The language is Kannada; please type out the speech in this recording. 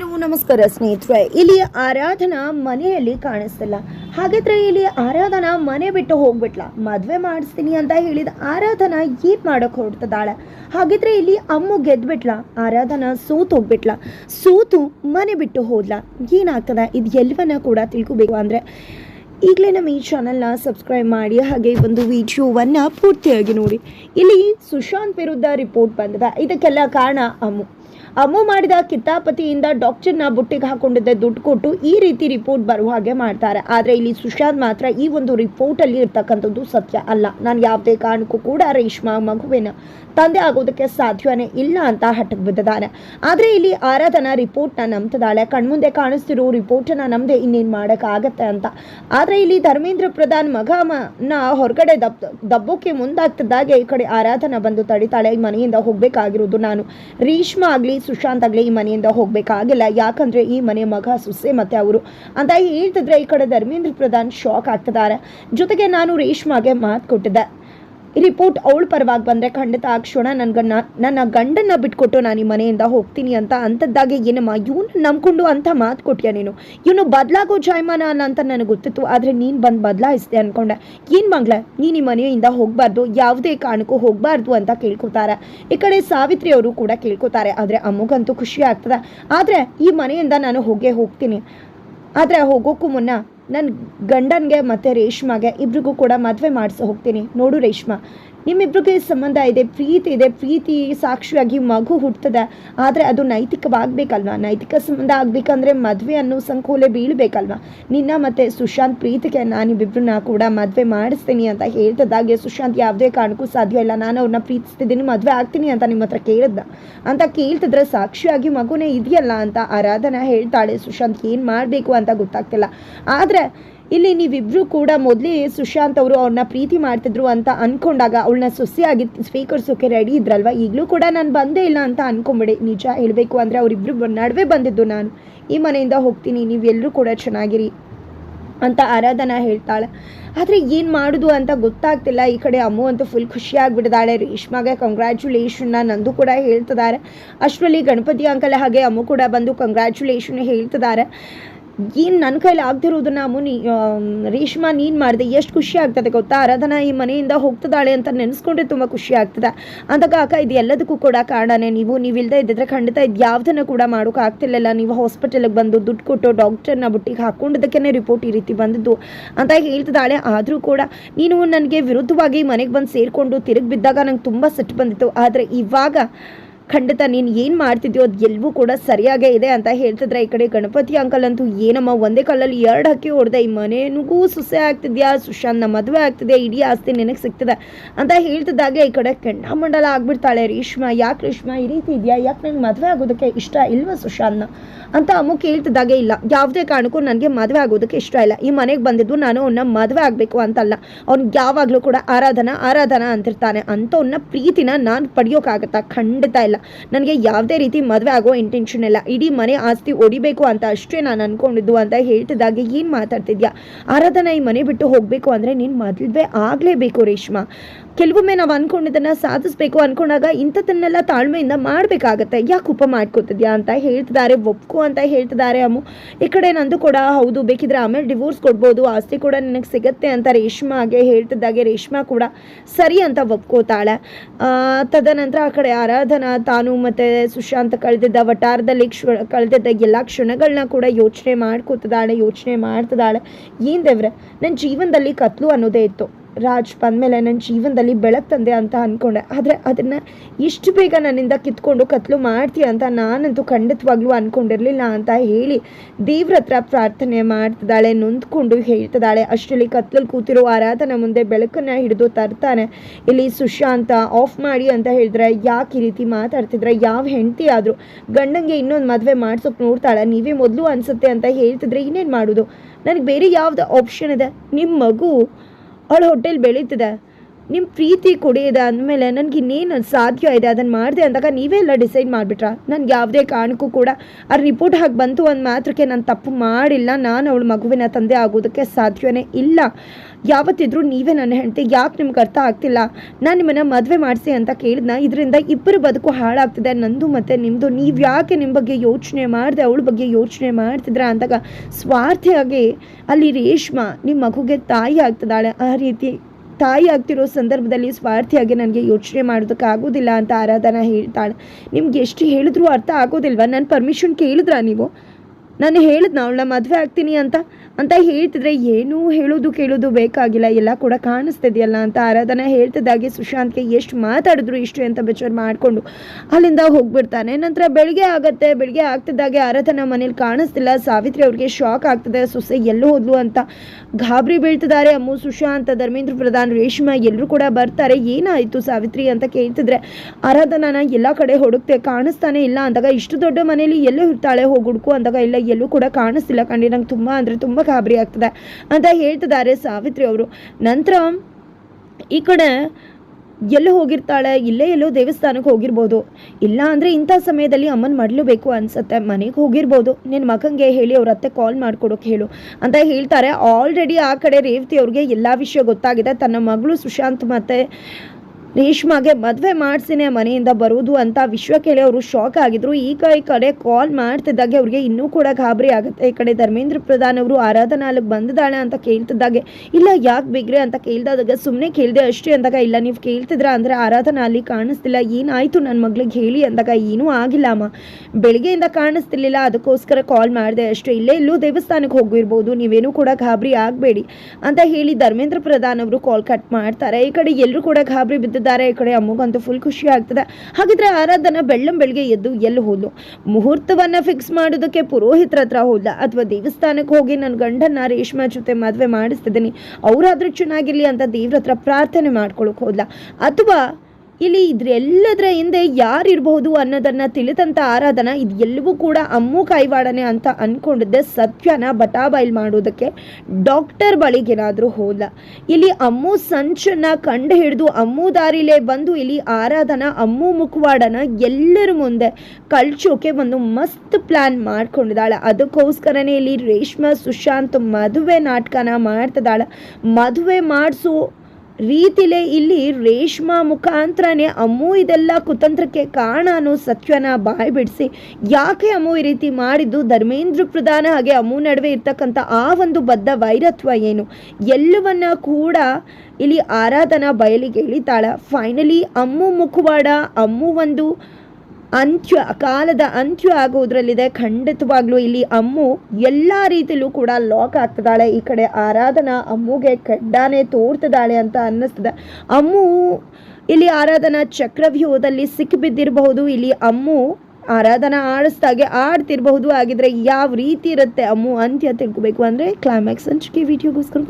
ಹಲೋ ನಮಸ್ಕಾರ ಸ್ನೇಹಿತರೆ. ಇಲ್ಲಿ ಆರಾಧನಾ ಮನೆಯಲ್ಲಿ ಕಾಣಿಸ್ತಿಲ್ಲ. ಹಾಗಿದ್ರೆ ಇಲ್ಲಿ ಆರಾಧನಾ ಮನೆ ಬಿಟ್ಟು ಹೋಗ್ಬಿಟ್ಲ? ಮದುವೆ ಮಾಡಿಸ್ತೀನಿ ಅಂತ ಹೇಳಿದ ಆರಾಧನಾ ಏನ್ ಮಾಡೋಕೆ ಹೊರಡ್ತದಾಳೆ ಹಾಗಿದ್ರೆ ಇಲ್ಲಿ ಅಮ್ಮು ಗೆದ್ಬಿಟ್ಲ? ಆರಾಧನಾ ಸೋತು ಹೋಗ್ಬಿಟ್ಲ? ಸೋತು ಮನೆ ಬಿಟ್ಟು ಹೋದ್ಲ? ಏನಾಗ್ತದ? ಇದು ಎಲ್ಲವನ್ನ ಕೂಡ ತಿಳ್ಕೊಬೇಕು ಅಂದ್ರೆ ಈಗಲೇ ನಮ್ಮ ಈ ಚಾನಲ್ನ ಸಬ್ಸ್ಕ್ರೈಬ್ ಮಾಡಿ, ಹಾಗೆ ಒಂದು ವಿಡಿಯೋವನ್ನು ಪೂರ್ತಿಯಾಗಿ ನೋಡಿ. ಇಲ್ಲಿ ಸುಶಾಂತ್ ವಿರುದ್ಧ ರಿಪೋರ್ಟ್ ಬಂದಿದೆ. ಇದಕ್ಕೆಲ್ಲ ಕಾರಣ ಅಮ್ಮು. ಅಮ್ಮು ಮಾಡಿದ ಕಿತ್ತಾಪತಿಯಿಂದ ಡಾಕ್ಟರ್ನ ಬುಟ್ಟಿಗೆ ಹಾಕೊಂಡಿದ್ದೆ ದುಡ್ಡು ಕೊಟ್ಟು ಈ ರೀತಿ ರಿಪೋರ್ಟ್ ಬರುವ ಹಾಗೆ ಮಾಡ್ತಾರೆ. ಆದರೆ ಇಲ್ಲಿ ಸುಶಾಂತ್ ಮಾತ್ರ ಈ ಒಂದು ರಿಪೋರ್ಟಲ್ಲಿ ಇರ್ತಕ್ಕಂಥದ್ದು ಸತ್ಯ ಅಲ್ಲ. ನಾನು ಯಾವುದೇ ಕಾರಣಕ್ಕೂ ಕೂಡ ರೇಷ್ಮಾ ಮಗುವಿನ ತಂದೆ ಆಗೋದಕ್ಕೆ ಸಾಧ್ಯವೇ ಇಲ್ಲ ಅಂತ ಹಠಕ್ಕೆ ಬಿದ್ದಿದ್ದಾನೆ. ಆದರೆ ಇಲ್ಲಿ ಆರಾಧನಾ ರಿಪೋರ್ಟ್ನ ನಂಬ್ತಿದ್ದಾಳೆ. ಕಣ್ಮುಂದೆ ಕಾಣಿಸ್ತಿರೋ ರಿಪೋರ್ಟನ್ನು ನಂಬದೆ ಇನ್ನೇನು ಮಾಡೋಕ್ಕಾಗತ್ತೆ ಅಂತ. ಆದರೆ ಇಲ್ಲಿ ಧರ್ಮೇಂದ್ರ ಪ್ರಧಾನ್ ಮಗನ ಹೊರಗಡೆ ದಬ್, ದಬ್ಬೋಕೆ ಮುಂದಾಗ್ತಿದ್ದಾಗೆ ಈ ಕಡೆ ಆರಾಧನಾ ಬಂದು ತಡಿತಾಳೆ. ಈ ಮನೆಯಿಂದ ಹೋಗಬೇಕಾಗಿರೋದು ನಾನು. ರೀಷ್ಮಾ ಆಗಲಿ, ಸುಶಾಂತ್ ಆಗಲಿ ಈ ಮನೆಯಿಂದ ಹೋಗಬೇಕಾಗಿಲ್ಲ. ಯಾಕಂದರೆ ಈ ಮನೆ ಮಗ ಸುಸೆ ಮತ್ತೆ ಅವರು ಅಂತ ಹೇಳ್ತಿದ್ರೆ ಈ ಕಡೆ ಧರ್ಮೇಂದ್ರ ಪ್ರಧಾನ್ ಶಾಕ್ ಆಗ್ತಿದ್ದಾರೆ. ಜೊತೆಗೆ ನಾನು ರೇಷ್ಮಾಗೆ ಮಾತು ಕೊಟ್ಟಿದ್ದೆ. ರಿಪೋರ್ಟ್ ಅವಳ ಪರವಾಗಿ ಬಂದರೆ ಖಂಡಿತ ಆ ಕ್ಷಣ ನನ್ನ ನನ್ನ ಗಂಡನ್ನ ಬಿಟ್ಕೊಟ್ಟು ನಾನು ಈ ಮನೆಯಿಂದ ಹೋಗ್ತೀನಿ ಅಂತ ಅಂಥದ್ದಾಗೆ ಏನಮ್ಮ? ಇವನು ನಂಬ್ಕೊಂಡು ಅಂತ ಮಾತು ಕೊಟ್ಟಿಯ ನೀನು? ಇವನು ಬದಲಾಗೋ ಜಾಯಮಾನ ಅಂತ ನನಗೆ ಗೊತ್ತಿತ್ತು, ಆದರೆ ನೀನು ಬಂದು ಬದಲಾಯಿಸಿದೆ ಅನ್ಕೊಂಡೆ. ಏನು ಮಗಳೇ? ನೀನು ಈ ಮನೆಯಿಂದ ಹೋಗಬಾರ್ದು, ಯಾವುದೇ ಕಾರಣಕ್ಕೂ ಹೋಗಬಾರ್ದು ಅಂತ ಕೇಳ್ಕೊತಾರೆ ಈ ಕಡೆ ಸಾವಿತ್ರಿ ಅವರು ಕೂಡ ಕೇಳ್ಕೊತಾರೆ ಆದರೆ ಅಮ್ಮಗಂತೂ ಖುಷಿ ಆಗ್ತದೆ. ಆದರೆ ಈ ಮನೆಯಿಂದ ನಾನು ಹೋಗೇ ಹೋಗ್ತೀನಿ. ಆದರೆ ಹೋಗೋಕ್ಕೂ ಮುನ್ನ ನನ್ನ ಗಂಡನಿಗೆ ಮತ್ತು ರೇಷ್ಮಾಗೆ ಇಬ್ರಿಗೂ ಕೂಡ ಮದುವೆ ಮಾಡಿಸಿ ಹೋಗ್ತೀನಿ. ನೋಡು ರೇಷ್ಮಾ. ನಿಮ್ಮಿಬ್ರಿಗೆ ಸಂಬಂಧ ಇದೆ, ಪ್ರೀತಿ ಇದೆ. ಪ್ರೀತಿ ಸಾಕ್ಷಿಯಾಗಿ ಮಗು ಹುಟ್ಟುತ್ತದೆ ಆದರೆ ಅದು ನೈತಿಕವಾಗಬೇಕಲ್ವಾ? ನೈತಿಕ ಸಂಬಂಧ ಆಗಬೇಕಂದ್ರೆ ಮದುವೆ ಅನ್ನೋ ಸಂಕೋಲೆ ಬೀಳಬೇಕಲ್ವಾ? ನಿನ್ನ ಮತ್ತು ಸುಶಾಂತ್ ಪ್ರೀತಿಗೆ ನಾನಿಬ್ಬಿಬ್ರನ್ನ ಕೂಡ ಮದುವೆ ಮಾಡಿಸ್ತೀನಿ ಅಂತ ಹೇಳ್ತದಾಗೆ ಸುಶಾಂತ್ ಯಾವುದೇ ಕಾರಣಕ್ಕೂ ಸಾಧ್ಯ ಇಲ್ಲ. ನಾನು ಅವ್ರನ್ನ ಪ್ರೀತಿಸ್ತಿದ್ದೀನಿ, ಮದುವೆ ಆಗ್ತೀನಿ ಅಂತ ನಿಮ್ಮ ಹತ್ರ ಕೇಳಿದ್ದ ಅಂತ ಕೇಳ್ತಿದ್ರೆ ಸಾಕ್ಷಿಯಾಗಿ ಮಗುನೇ ಇದೆಯಲ್ಲ ಅಂತ ಆರಾಧನಾ ಹೇಳ್ತಾಳೆ. ಸುಶಾಂತ್ ಏನು ಮಾಡಬೇಕು ಅಂತ ಗೊತ್ತಾಗ್ತಿಲ್ಲ. ಆದರೆ ಇಲ್ಲಿ ನೀವಿಬ್ರು ಕೂಡ ಮೊದಲೇ ಸುಶಾಂತ್ ಅವರು ಅವ್ರನ್ನ ಪ್ರೀತಿ ಮಾಡ್ತಿದ್ರು ಅಂತ ಅನ್ಕೊಂಡಾಗ ಅವಳನ್ನ ಸೊಸೆಯಾಗಿ ಸ್ವೀಕರಿಸೋಕೆ ರೆಡಿ ಇದ್ರಲ್ವ? ಈಗಲೂ ಕೂಡ ನಾನು ಬಂದೇ ಇಲ್ಲ ಅಂತ ಅನ್ಕೊಂಬಿಡಿ. ನಿಜ ಹೇಳಬೇಕು ಅಂದರೆ ಅವರಿಬ್ರು ನಡುವೆ ಬಂದಿದ್ದು ನಾನು. ಈ ಮನೆಯಿಂದ ಹೋಗ್ತೀನಿ ನೀವೆಲ್ಲರೂ ಕೂಡ ಚೆನ್ನಾಗಿರಿ ಅಂತ ಆರಾಧನಾ ಹೇಳ್ತಾಳೆ. ಆದರೆ ಏನು ಮಾಡೋದು ಅಂತ ಗೊತ್ತಾಗ್ತಿಲ್ಲ. ಈ ಕಡೆ ಅಮ್ಮು ಅಂತೂ ಫುಲ್ ಖುಷಿಯಾಗ್ಬಿಟ್ಟಿದ್ದಾಳೆ ರೇಷ್ಮಾಗೆ ಕಂಗ್ರ್ಯಾಚುಲೇಷನ್ನ ನಂದು ಕೂಡ ಹೇಳ್ತಿದ್ದಾರೆ. ಅಷ್ಟರಲ್ಲಿ ಗಣಪತಿ ಅಂಕಲ್ ಹಾಗೆ ಅಮ್ಮು ಕೂಡ ಬಂದು ಕಂಗ್ರ್ಯಾಚುಲೇಷನ್ ಹೇಳ್ತಿದ್ದಾರೆ. ಏನು ನನ್ನ ಕೈಲಿ ಆಗ್ತಿರೋದನ್ನ ಮುನಿ ರೇಷ್ಮಾ ನೀನು ಮಾಡಿದೆ, ಎಷ್ಟು ಖುಷಿ ಆಗ್ತದೆ ಗೊತ್ತಾ? ಆರಾಧನಾ ಈ ಮನೆಯಿಂದ ಹೋಗ್ತದಾಳೆ ಅಂತ ನೆನೆಸ್ಕೊಂಡ್ರೆ ತುಂಬ ಖುಷಿ ಆಗ್ತದೆ. ಅಂದಾಗ ಅಕ್ಕ ಇದು ಎಲ್ಲದಕ್ಕೂ ಕೂಡ ಕಾರಣನೇ. ನೀವು ನೀವಿಲ್ಲದೆ ಇದ್ದಿದ್ರೆ ಖಂಡಿತ ಇದು ಯಾವುದನ್ನು ಕೂಡ ಮಾಡೋಕೆ ಆಗ್ತಿರ್ಲಿಲ್ಲ. ನೀವು ಹಾಸ್ಪಿಟಲ್ಗೆ ಬಂದು ದುಡ್ಡು ಕೊಟ್ಟು ಡಾಕ್ಟರ್ನ ಬುಟ್ಟಿಗೆ ಹಾಕೊಂಡಿದ್ದಕ್ಕೇ ರಿಪೋರ್ಟ್ ಈ ರೀತಿ ಬಂದದ್ದು ಅಂತ ಹೇಳ್ತಿದ್ದಾಳೆ. ಆದರೂ ಕೂಡ ನೀನು ನನಗೆ ವಿರುದ್ಧವಾಗಿ ಮನೆಗೆ ಬಂದು ಸೇರಿಕೊಂಡು ತಿರುಗಿ ಬಿದ್ದಾಗ ನಂಗೆ ತುಂಬ ಸಿಟ್ಟು ಬಂದಿತ್ತು. ಆದರೆ ಇವಾಗ ಖಂಡಿತ ನೀನು ಏನು ಮಾಡ್ತಿದ್ಯೋ ಅದು ಎಲ್ಲವೂ ಕೂಡ ಸರಿಯಾಗೇ ಇದೆ ಅಂತ ಹೇಳ್ತಿದ್ರೆ ಈ ಕಡೆ ಗಣಪತಿ ಅಂಕಲ್ ಅಂತೂ ಏನಮ್ಮ ಒಂದೇ ಕಾಲಲ್ಲಿ ಎರಡು ಹಕ್ಕಿ ಹೊಡೆದೆ, ಈ ಮನೆನಿಗೂ ಸುಸೆ ಆಗ್ತಿದ್ಯಾ? ಸುಶಾಂತ್ನ ಮದುವೆ ಆಗ್ತಿದೆ, ಇಡೀ ಆಸ್ತಿ ನಿನಗೆ ಸಿಗ್ತದೆ ಅಂತ ಹೇಳ್ತಿದ್ದಾಗೆ ಈ ಕಡೆ ಕೆಂಡಾಮಂಡಲ ಆಗ್ಬಿಡ್ತಾಳೆ ರೇಷ್ಮಾ. ಯಾಕೆ ರೇಷ್ಮಾ, ಈ ರೀತಿ ಇದೆಯಾ? ಯಾಕೆ ನನಗೆ ಮದುವೆ ಆಗೋದಕ್ಕೆ ಇಷ್ಟ ಇಲ್ವಾ ಸುಶಾಂತ್ನ? ಅಂತ ಅಮ್ಮ ಕೇಳ್ತಿದ್ದಾಗೆ ಇಲ್ಲ. ಯಾವುದೇ ಕಾರಣಕ್ಕೂ ನನಗೆ ಮದುವೆ ಆಗೋದಕ್ಕೆ ಇಷ್ಟ ಇಲ್ಲ. ಈ ಮನೆಗೆ ಬಂದಿದ್ದು ನಾನು ಅವನ್ನ ಮದುವೆ ಆಗಬೇಕು ಅಂತಲ್ಲ. ಅವ್ನಿಗೆ ಯಾವಾಗಲೂ ಕೂಡ ಆರಾಧನಾ ಆರಾಧನಾ ಅಂತಿರ್ತಾನೆ. ಅಂಥವನ್ನ ಪ್ರೀತಿನ ನಾನು ಪಡೆಯೋಕ್ಕಾಗತ್ತಾ ಖಂಡಿತ ಇಲ್ಲ. ನನಗೆ ಯಾವುದೇ ರೀತಿ ಮದುವೆ ಆಗೋ ಇಂಟೆನ್ಷನ್ ಇಲ್ಲ. ಇಡೀ ಮನೆ ಆಸ್ತಿ ಒಡಿಬೇಕು ಅಂತ ಅಷ್ಟೇ ನಾನು ಅನ್ಕೊಂಡಿದ್ದು ಅಂತ ಹೇಳ್ತಿದ್ದಾಗೆ ಏನು ಮಾತಾಡ್ತಿದ್ಯಾ? ಆರಾಧನಾ ಈ ಮನೆ ಬಿಟ್ಟು ಹೋಗಬೇಕು ಅಂದರೆ ನೀನು ಮದುವೆ ಆಗಲೇಬೇಕು ರೇಷ್ಮಾ. ಕೆಲವೊಮ್ಮೆ ನಾವು ಅನ್ಕೊಂಡಿದ್ದನ್ನ ಸಾಧಿಸ್ಬೇಕು ಅನ್ಕೊಂಡಾಗ ಇಂಥದನ್ನೆಲ್ಲ ತಾಳ್ಮೆಯಿಂದ ಮಾಡಬೇಕಾಗತ್ತೆ. ಯಾಕೆ ಉಪ ಮಾಡ್ಕೋತಿದ್ಯಾ ಅಂತ ಹೇಳ್ತಿದ್ದಾರೆ ಒಪ್ಕೋ ಅಂತ ಹೇಳ್ತಿದ್ದಾರೆ ಅಮ್ಮು ಈ ಕಡೆ ನಂದು ಕೂಡ ಹೌದು, ಬೇಕಿದ್ರೆ ಆಮೇಲೆ ಡಿವೋರ್ಸ್ ಕೊಡ್ಬೋದು, ಆಸ್ತಿ ಕೂಡ ನಿನಗೆ ಸಿಗತ್ತೆ ಅಂತ ರೇಷ್ಮಾಗೆ ಹೇಳ್ತಿದ್ದಾಗೆ, ರೇಷ್ಮಾ ಕೂಡ ಸರಿ ಅಂತ ಒಪ್ಕೋತಾಳೆ. ತದನಂತರ ಆ ಕಡೆ ಆರಾಧನಾ, ತಾನು ಮತ್ತು ಸುಶಾಂತ್ ಕಳೆದಿದ್ದ ವಟಾರದಲ್ಲಿ ಕಳೆದಿದ್ದ ಎಲ್ಲ ಕ್ಷಣಗಳನ್ನ ಕೂಡ ಯೋಚನೆ ಮಾಡ್ಕೋತಿದ್ದಾಳೆ, ಯೋಚನೆ ಮಾಡ್ತಿದ್ದಾಳೆ. ಏನು ದೇವ್ರೆ ನನ್ನ ಜೀವನದಲ್ಲಿ ಕತ್ಲು ಅನ್ನೋದೇ ಇತ್ತು. ರಾಜ್ ಬಂದಮೇಲೆ ನನ್ನ ಜೀವನದಲ್ಲಿ ಬೆಳಕು ತಂದೆ ಅಂತ ಅಂದ್ಕೊಂಡೆ ಆದರೆ ಅದನ್ನು ಇಷ್ಟು ಬೇಗ ನನ್ನಿಂದ ಕಿತ್ಕೊಂಡು ಕತ್ಲು ಮಾಡ್ತೀಯ ಅಂತ ನಾನಂತೂ ಖಂಡಿತವಾಗ್ಲೂ ಅಂದ್ಕೊಂಡಿರಲಿಲ್ಲ ಅಂತ ಹೇಳಿ ದೇವ್ರ ಹತ್ರ ಪ್ರಾರ್ಥನೆ ಮಾಡ್ತಿದ್ದಾಳೆ, ನೊಂದ್ಕೊಂಡು ಹೇಳ್ತಿದ್ದಾಳೆ. ಅಷ್ಟರಲ್ಲಿ ಕತ್ಲಲ್ಲಿ ಕೂತಿರೋ ಆರಾಧನ ಮುಂದೆ ಬೆಳಕನ್ನು ಹಿಡಿದು ತರ್ತಾನೆ. ಇಲ್ಲಿ ಸುಶಾಂತ ಆಫ್ ಮಾಡಿ ಅಂತ ಹೇಳಿದ್ರೆ ಯಾಕೆ ಈ ರೀತಿ ಮಾತಾಡ್ತಿದ್ರೆ? ಯಾವ ಹೆಂಡತಿ ಆದರೂ ಗಂಡಂಗೆ ಇನ್ನೊಂದು ಮದುವೆ ಮಾಡ್ಸೋಕೆ ನೋಡ್ತಾಳೆ. ನೀವೇ ಮೊದಲು ಅನಿಸುತ್ತೆ ಅಂತ ಹೇಳ್ತಿದ್ರೆ ಇನ್ನೇನು ಮಾಡೋದು? ನನಗೆ ಬೇರೆ ಯಾವ್ದು ಆಪ್ಷನ್ ಇದೆ? ನಿಮ್ಮ ಮಗು ಅವಳ ಹೊಟ್ಟೆಲಿ ಬೆಳೀತಿದೆ. ನಿಮ್ಮ ಪ್ರೀತಿ ಕುಡಿಯಿದೆ ಅಂದಮೇಲೆ ನನಗೆ ಇನ್ನೇನು ಸಾಧ್ಯ ಇದೆ ಅದನ್ನು ಮಾಡಿದೆ ಅಂದಾಗ ನೀವೇ ಎಲ್ಲ ಡಿಸೈಡ್ ಮಾಡಿಬಿಟ್ರ. ನನಗೆ ಯಾವುದೇ ಕಾರಣಕ್ಕೂ ಕೂಡ ಆ ರಿಪೋರ್ಟ್ ಹಾಗೆ ಬಂತು ಒಂದು ಮಾತ್ರಕ್ಕೆ ನಾನು ತಪ್ಪು ಮಾಡಿಲ್ಲ, ನಾನು ಅವಳ ಮಗುವಿನ ತಂದೆ ಆಗೋದಕ್ಕೆ ಸಾಧ್ಯವೇ ಇಲ್ಲ. ಯಾವತ್ತಿದ್ರೂ ನೀವೇ ನನ್ನ ಹೆಂಡತಿ, ಯಾಕೆ ನಿಮ್ಗೆ ಅರ್ಥ ಆಗ್ತಿಲ್ಲ? ನಾನು ನಿಮ್ಮನ್ನು ಮದುವೆ ಮಾಡಿಸಿ ಅಂತ ಕೇಳಿದ್ನ, ಇದರಿಂದ ಇಬ್ಬರು ಬದುಕು ಹಾಳಾಗ್ತಿದೆ. ನಂದು ಮತ್ತು ನಿಮ್ಮದು ನೀವು ಯಾಕೆ ನಿಮ್ಮ ಬಗ್ಗೆ ಯೋಚನೆ ಮಾಡಿದೆ, ಅವಳ ಬಗ್ಗೆ ಯೋಚನೆ ಮಾಡ್ತಿದ್ರ ಅಂದಾಗ ಸ್ವಾರ್ಥಿಯಾಗಿ ಅಲ್ಲಿ ರೇಷ್ಮಾ ನಿಮ್ಮ ಮಗುಗೆ ತಾಯಿ ಆಗ್ತಿದ್ದಾಳೆ. ಆ ರೀತಿ ತಾಯಿ ಆಗ್ತಿರೋ ಸಂದರ್ಭದಲ್ಲಿ ಸ್ವಾರ್ಥಿಯಾಗಿ ನನಗೆ ಯೋಚನೆ ಮಾಡೋದಕ್ಕೆ ಆಗೋದಿಲ್ಲ ಅಂತ ಆರಾಧನಾ ಹೇಳ್ತಾಳೆ. ನಿಮ್ಗೆ ಎಷ್ಟು ಹೇಳಿದ್ರು ಅರ್ಥ ಆಗೋದಿಲ್ವಾ? ನನ್ನ ಪರ್ಮಿಷನ್ ಕೇಳಿದ್ರಾ ನೀವು? ನಾನು ಹೇಳಿದ್ನ ಅವಳನ್ನ ಮದುವೆ ಆಗ್ತೀನಿ ಅಂತ ಅಂತ ಹೇಳ್ತಿದ್ರೆ ಏನೂ ಹೇಳೋದು ಕೇಳೋದು ಬೇಕಾಗಿಲ್ಲ, ಎಲ್ಲ ಕೂಡ ಕಾಣಿಸ್ತಿದೆಯಲ್ಲ ಅಂತ ಆರಾಧನ ಹೇಳ್ತಿದ್ದಾಗೆ ಸುಶಾಂತ್ಗೆ ಎಷ್ಟು ಮಾತಾಡಿದ್ರು ಇಷ್ಟು ಅಂತ ಬೆಚ್ಚರ್ ಮಾಡಿಕೊಂಡು. ಅಲ್ಲಿಂದ ಹೋಗ್ಬಿಡ್ತಾನೆ. ನಂತರ ಬೆಳಗ್ಗೆ ಆಗುತ್ತೆ, ಬೆಳಿಗ್ಗೆ ಆಗ್ತಿದ್ದಾಗೆ ಆರಾಧನ ಮನೇಲಿ ಕಾಣಿಸ್ತಿಲ್ಲ. ಸಾವಿತ್ರಿ ಅವ್ರಿಗೆ ಶಾಕ್ ಆಗ್ತದೆ. ಸೊಸೆ ಎಲ್ಲೂ ಹೋದ್ಲು ಅಂತ ಗಾಬರಿ ಬೀಳ್ತಿದ್ದಾರೆ. ಅಮ್ಮು ಸುಶಾಂತ್, ಧರ್ಮೇಂದ್ರ ಪ್ರಧಾನ್, ರೇಷ್ಮಾ ಎಲ್ಲರೂ ಕೂಡ ಬರ್ತಾರೆ. ಏನಾಯಿತು ಸಾವಿತ್ರಿ ಅಂತ ಕೇಳ್ತಿದ್ರೆ ಆರಾಧನಾನ ಎಲ್ಲ ಕಡೆ ಹುಡುಕ್ತೆ, ಕಾಣಿಸ್ತಾನೆ ಇಲ್ಲ. ಅಂದಾಗ ಇಷ್ಟು ದೊಡ್ಡ ಮನೇಲಿ ಎಲ್ಲೂ ಇರ್ತಾಳೆ? ಹೋಗಿ ಹುಡುಕು ಅಂದಾಗ ಇಲ್ಲ ಎಲ್ಲೂ ಕೂಡ ಕಾಣಿಸ್ತಿಲ್ಲ ಕಂಡು ನಂಗೆ ತುಂಬ ಅಂದರೆ ತುಂಬ ಗಾಬರಿ ಆಗ್ತದೆ ಅಂತ ಹೇಳ್ತಿದ್ದಾರೆ ಸಾವಿತ್ರಿ ಅವರು. ನಂತರ ಈ ಕಡೆ ಎಲ್ಲೋ ಹೋಗಿರ್ತಾಳೆ, ಇಲ್ಲೇ ಎಲ್ಲೋ ದೇವಸ್ಥಾನಕ್ಕೆ ಹೋಗಿರ್ಬೋದು. ಇಲ್ಲ ಅಂದರೆ ಇಂಥ ಸಮಯದಲ್ಲಿ ಅಮ್ಮನ ಮಾಡಲೇಬೇಕು ಅನ್ಸುತ್ತೆ. ಮನೆಗೆ ಹೋಗಿರ್ಬೋದು. ನಿನ್ನ ಮಗಂಗೆ ಹೇಳಿ, ಅವ್ರ ಅತ್ತೆ ಕಾಲ್ ಮಾಡ್ಕೊಡೋಕೆ ಹೇಳು ಅಂತ ಹೇಳ್ತಾರೆ. ಆಲ್ರೆಡಿ ಆ ಕಡೆ ರೇವತಿ ಅವ್ರಿಗೆ ಎಲ್ಲ ವಿಷಯ ಗೊತ್ತಾಗಿದೆ. ತನ್ನ ಮಗಳು ಸುಶಾಂತ್ ಮತ್ತು ರೇಷ್ಮಾಗೆ ಮದುವೆ ಮಾಡಿಸಿನೇ ಮನೆಯಿಂದ ಬರುವುದು ಅಂತ ವಿಶ್ವ ಕೇಳಿ ಅವರು ಶಾಕ್ ಆಗಿದ್ರು. ಈಗ ಈ ಕಡೆ ಕಾಲ್ ಮಾಡ್ತಿದ್ದಾಗೆ ಅವ್ರಿಗೆ ಇನ್ನೂ ಕೂಡ ಗಾಬರಿ ಆಗುತ್ತೆ. ಈ ಕಡೆ ಧರ್ಮೇಂದ್ರ ಪ್ರಧಾನ್ ಅವರು ಆರಾಧನಾ ಬಂದಿದ್ದಾಳೆ ಅಂತ ಕೇಳ್ತಿದ್ದಾಗೆ. ಇಲ್ಲ, ಯಾಕೆ ಬಿಗ್ರೆ ಅಂತ ಕೇಳ್ದಾಗ ಸುಮ್ಮನೆ ಕೇಳಿದೆ ಅಷ್ಟೇ ಅಂದಾಗ, ಇಲ್ಲ, ನೀವು ಕೇಳ್ತಿದ್ರ ಅಂದರೆ ಆರಾಧನಾ ಅಲ್ಲಿ ಕಾಣಿಸ್ತಿಲ್ಲ. ಏನಾಯಿತು ನನ್ನ ಮಗಳಿಗೆ ಹೇಳಿ ಅಂದಾಗ, ಏನೂ ಆಗಿಲ್ಲ ಅಮ್ಮ. ಬೆಳಗ್ಗೆಯಿಂದ ಕಾಣಿಸ್ತಿರ್ಲಿಲ್ಲ, ಅದಕ್ಕೋಸ್ಕರ ಕಾಲ್ ಮಾಡಿದೆ ಅಷ್ಟೇ. ಇಲ್ಲೇ ಇಲ್ಲೂ ದೇವಸ್ಥಾನಕ್ಕೆ ಹೋಗಿರ್ಬೋದು, ನೀವೇನೂ ಕೂಡ ಗಾಬರಿ ಆಗಬೇಡಿ ಅಂತ ಹೇಳಿ ಧರ್ಮೇಂದ್ರ ಪ್ರಧಾನ್ ಅವರು ಕಾಲ್ ಕಟ್ ಮಾಡ್ತಾರೆ. ಈ ಕಡೆ ಎಲ್ಲರೂ ಕೂಡ ಗಾಬರಿ ಬಿದ್ದಿದ್ದಾರೆ ಈ ಕಡೆ ಅಮ್ಮಗಂತೂ ಫುಲ್ ಖುಷಿ ಆಗ್ತದೆ. ಹಾಗಿದ್ರೆ ಆರಾಧನ ಬೆಳ್ಳಂ ಬೆಳಗ್ಗೆ ಎದ್ದು ಎಲ್ಲಿ ಹೋದ್ಲು? ಮುಹೂರ್ತವನ್ನ ಫಿಕ್ಸ್ ಮಾಡೋದಕ್ಕೆ ಪುರೋಹಿತ್ರ ಹತ್ರ ಹೋದ ಅಥವಾ ದೇವಸ್ಥಾನಕ್ಕೆ ಹೋಗಿ ನನ್ನ ಗಂಡನ್ನ ರೇಷ್ಮಾ ಜೊತೆ ಮದುವೆ ಮಾಡಿಸ್ತಿದ್ದೀನಿ. ಅವರಾದ್ರೂ ಚೆನ್ನಾಗಿರ್ಲಿ ಅಂತ ದೇವ್ರ ಹತ್ರ ಪ್ರಾರ್ಥನೆ ಮಾಡ್ಕೊಳಕ್ ಹೋದ್ಲ? ಅಥವಾ ಇಲ್ಲಿ ಇದ್ರೆಲ್ಲದರ ಹಿಂದೆ ಯಾರಿರಬಹುದು ಅನ್ನೋದನ್ನ ತಿಳಿದಂತ ಆರಾಧನ ಇದು ಎಲ್ಲವೂ ಕೂಡ ಅಮ್ಮು ಕೈವಾಡನೆ ಅಂತ ಅನ್ಕೊಂಡಿದ್ದೆ. ಸತ್ಯನ ಬಟಾಬೈಲ್ ಮಾಡೋದಕ್ಕೆ ಡಾಕ್ಟರ್ ಬಳಿಗೇನಾದರೂ ಹೋದ ಇಲ್ಲಿ ಅಮ್ಮು ಸಂಚನ್ನ ಕಂಡು ಹಿಡಿದು ಅಮ್ಮು ದಾರಿಲೇ ಬಂದು ಇಲ್ಲಿ ಆರಾಧನ ಅಮ್ಮು ಮುಖವಾಡನ ಎಲ್ಲರ ಮುಂದೆ ಕಳ್ಚೋಕೆ ಒಂದು ಮಸ್ತ್ ಪ್ಲಾನ್ ಮಾಡ್ಕೊಂಡಿದ್ದಾಳೆ. ಅದಕ್ಕೋಸ್ಕರನೇ ಇಲ್ಲಿ ರೇಷ್ಮಾ, ಸುಶಾಂತ್ ಮದುವೆ ನಾಟಕನ ಮಾಡ್ತಿದ್ದಾಳೆ. ಮದುವೆ ಮಾಡಿಸು ರೀತಿಲೇ ಇಲ್ಲಿ ರೇಷ್ಮಾ ಮುಖಾಂತರನೇ ಅಮ್ಮು ಇದೆಲ್ಲ ಕುತಂತ್ರಕ್ಕೆ ಕಾರಣ ಅನ್ನೋ ಸತ್ಯನ ಬಾಯಿ ಬಿಡಿಸಿ ಯಾಕೆ ಅಮ್ಮು ಈ ರೀತಿ ಮಾಡಿದ್ದು? ಧರ್ಮೇಂದ್ರ ಪ್ರಧಾನ ಹಾಗೆ ಅಮ್ಮು ನಡುವೆ ಇರ್ತಕ್ಕಂಥ ಆ ಒಂದು ಬದ್ಧ ವೈರತ್ವ ಏನು? ಎಲ್ಲವನ್ನ ಕೂಡ ಇಲ್ಲಿ ಆರಾಧನಾ ಬಯಲಿಗೆ ಇಳಿತಾಳ. ಫೈನಲಿ ಅಮ್ಮು ಮುಖವಾಡ, ಅಮ್ಮು ಒಂದು ಅಂತ್ಯ, ಕಾಲದ ಅಂತ್ಯ ಆಗೋದ್ರಲ್ಲಿದೆ ಖಂಡಿತವಾಗ್ಲೂ ಇಲ್ಲಿ ಅಮ್ಮು ಎಲ್ಲ ರೀತಿಲೂ ಕೂಡ ಲಾಕ್ ಆಗ್ತದಾಳೆ ಈ ಕಡೆ ಆರಾಧನಾ ಅಮ್ಮುಗೆ ಕಡ್ಡಾನೆ ತೋರ್ತದಾಳೆ ಅಂತ ಅನ್ನಿಸ್ತದೆ. ಅಮ್ಮು, ಇಲ್ಲಿ ಆರಾಧನಾ ಚಕ್ರವ್ಯೂಹದಲ್ಲಿ ಸಿಕ್ಕಿಬಿದ್ದಿರಬಹುದು. ಇಲ್ಲಿ ಅಮ್ಮು ಆರಾಧನಾ ಆಡಿಸ್ದಾಗೆ ಆಡ್ತಿರಬಹುದು. ಆಗಿದ್ರೆ ಯಾವ ರೀತಿ ಇರುತ್ತೆ ಅಮ್ಮು? ಅಂತ್ಯ ತಿಳ್ಕೊಬೇಕು ಅಂದರೆ ಕ್ಲೈಮ್ಯಾಕ್ಸ್ ಹಂಚಿಕೆ ವಿಡಿಯೋಗೋಸ್ಕರ